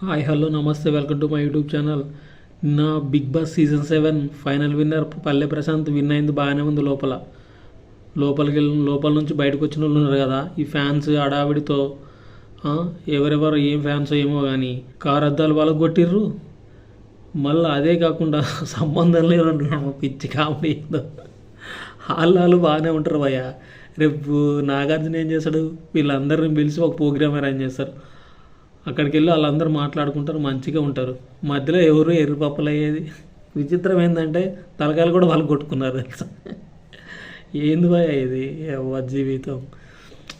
Hi hello namaste welcome to my YouTube channel నా Bigg Boss season seven final winner Palle Prashanth win అయింది బాగానే ఉంది లోపల. లోపలికి వెళ్ళిన లోపల నుంచి బయటకు వచ్చిన వాళ్ళు ఉన్నారు కదా ఈ ఫ్యాన్స్ అడావిడితో ఎవరెవరు ఏం ఫ్యాన్స్ ఏమో కానీ కారు అద్దాలు వాళ్ళకి కొట్టిర్రు. మళ్ళీ అదే కాకుండా సంబంధం లేదు పిచ్చి కామెడీ ఏందో. వాళ్ళు వాళ్ళు బాగానే ఉంటారు భయ్య. రేపు నాగార్జున ఏం చేస్తాడు? వీళ్ళందరిని పిలిచి ఒక ప్రోగ్రామ్ అరేంజ్ చేస్తారు. అక్కడికి వెళ్ళి వాళ్ళందరూ మాట్లాడుకుంటారు మంచిగా ఉంటారు. మధ్యలో ఎవరు ఎర్రపప్పలు అయ్యేది. విచిత్రం ఏంటంటే తలకాయలు కూడా వాళ్ళు కొట్టుకున్నారు తెలుసా? ఏంది భయ ఇది? జీవితం.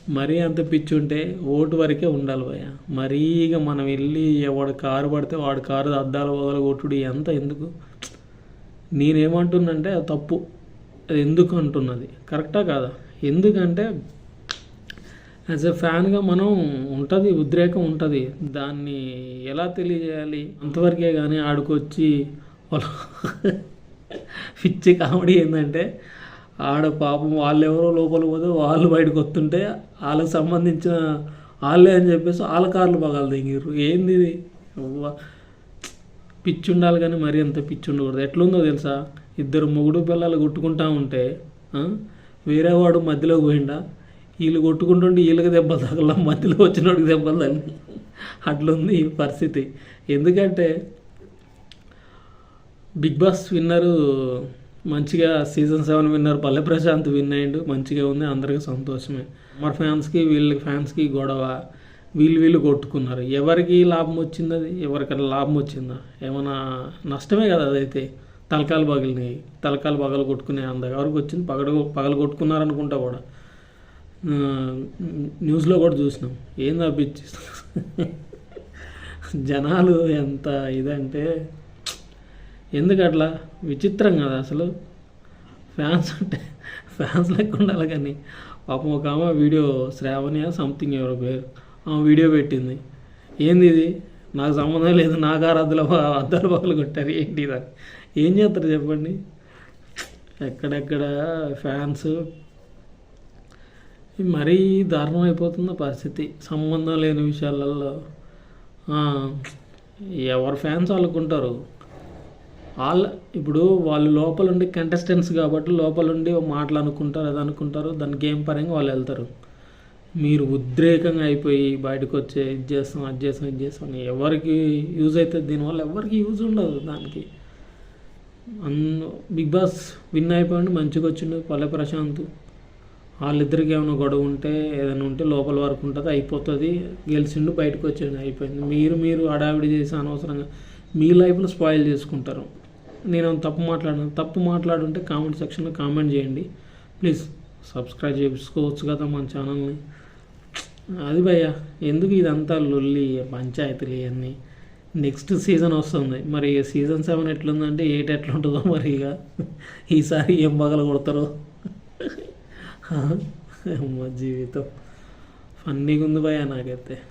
మరీ అంత పిచ్చి ఉంటే ఓటు వరకే ఉండాలి భయ మరీ ఇక మనం వెళ్ళి వాడు కారు పడితే వాడు కారు అద్దాల వదల కొట్టుడు ఎంత ఎందుకు? నేనేమంటున్నంటే అది తప్పు. అది ఎందుకు అంటున్నది? కరెక్టా కాదా? ఎందుకంటే యాజ్ ఎ ఫ్యాన్గా మనం ఉంటుంది ఉద్రేకం ఉంటుంది. దాన్ని ఎలా తెలియజేయాలి? అంతవరకే కానీ ఆడుకొచ్చి వాళ్ళు పిచ్చి కామెడీ ఏంటంటే ఆడ పాపం వాళ్ళు ఎవరో లోపల పోతే వాళ్ళు బయటకు వస్తుంటే వాళ్ళకి సంబంధించిన వాళ్ళే అని చెప్పేసి వాళ్ళ కార్లు పగలు దిగిర్రు ఏంది ఇది? పిచ్చి ఉండాలి కానీ మరీ అంత పిచ్చి ఉండకూడదు ఎట్లుందో తెలుసా? ఇద్దరు మొగుడు పిల్లలు కొట్టుకుంటా ఉంటే వేరేవాడు మధ్యలో మధ్యలోకి పోయిండా వీళ్ళు కొట్టుకుంటుంటే వీళ్ళకి దెబ్బలు తగల మధ్యలో వచ్చినోడికి దెబ్బలు తగిలి. అట్లుంది ఈ పరిస్థితి. ఎందుకంటే బిగ్ బాస్ విన్నరు మంచిగా season seven winner Palle Prashanth win అయ్యిండు మంచిగా ఉంది అందరికీ సంతోషమే. మన ఫ్యాన్స్కి వీళ్ళ ఫ్యాన్స్కి గొడవ. వీళ్ళు వీళ్ళు కొట్టుకున్నారు. ఎవరికి లాభం వచ్చింది అది ఎవరికైనా లాభం వచ్చిందా? ఏమైనా నష్టమే కదా అదైతే. తలకాలు పగిలినాయి. తలకాలు పగలు కొట్టుకునే అంత ఎవరికి వచ్చింది. పగడ పగలు కొట్టుకున్నారనుకుంటా కూడా. న్యూస్లో కూడా చూసినాం. ఏం అబ్బిచ్చి జనాలు ఎంత ఇదంటే ఎందుకు అట్లా? విచిత్రం కదా అసలు. ఫ్యాన్స్ అంటే ఫ్యాన్స్ లెక్క ఉండాలి కానీ పాపం ఒక ఆమె వీడియో శ్రావణి సంథింగ్ ఎవరో పేరు ఆమె వీడియో పెట్టింది. ఏంది ఇది? నాకు సంబంధం లేదు నాకు ఆరాధుల అద్దాలు పగలు కొట్టారు ఏంటి ఇది ఏం చేస్తారు చెప్పండి? ఎక్కడెక్కడ ఫ్యాన్స్ మరీ దారుణం అయిపోతున్న పరిస్థితి. సంబంధం లేని విషయాలలో ఎవరు ఫ్యాన్స్ వాళ్ళకుంటారు వాళ్ళ ఇప్పుడు వాళ్ళు లోపల ఉండి కంటెస్టెంట్స్ కాబట్టి లోపల ఉండి మాటలు అనుకుంటారు అది అనుకుంటారు దాని గేమ్ పరంగా వాళ్ళు వెళ్తారు. మీరు ఉద్రేకంగా అయిపోయి బయటకు వచ్చే ఇది చేస్తాం అది చేస్తాం ఇది చేస్తాం ఎవరికి యూజ్ అవుతుంది దీనివల్ల ఎవరికి యూజ్ ఉండదు దానికి. అన్ బిగ్ బాస్ విన్ అయిపోయింది మంచిగా వచ్చిండు పల్లె ప్రశాంత్. వాళ్ళిద్దరికి ఏమైనా గొడవ ఉంటే ఏదైనా ఉంటే లోపల వరకు ఉంటుంది అయిపోతుంది. గెలిచిండు బయటకు వచ్చిండు అయిపోయింది. మీరు మీరు హడావిడి చేసి అనవసరంగా మీ లైఫ్లో స్పాయిల్ చేసుకుంటారు. నేను తప్పు మాట్లాడాను? తప్పు మాట్లాడుంటే కామెంట్ సెక్షన్లో కామెంట్ చేయండి. ప్లీజ్ సబ్స్క్రైబ్ చేసుకోవచ్చు కదా మన ఛానల్ని అది భయ్యా ఎందుకు ఇదంతా లొల్లి పంచాయతీలు ఇవన్నీ? నెక్స్ట్ సీజన్ వస్తుంది. మరి సీజన్ సెవెన్ ఎట్లుందంటే ఎయిట్ ఎట్లుంటుందో మరి ఇక. ఈసారి ఏం పగల కొడతారో మా జీవితం. ఫన్నీగా ఉంది భయ నాకైతే.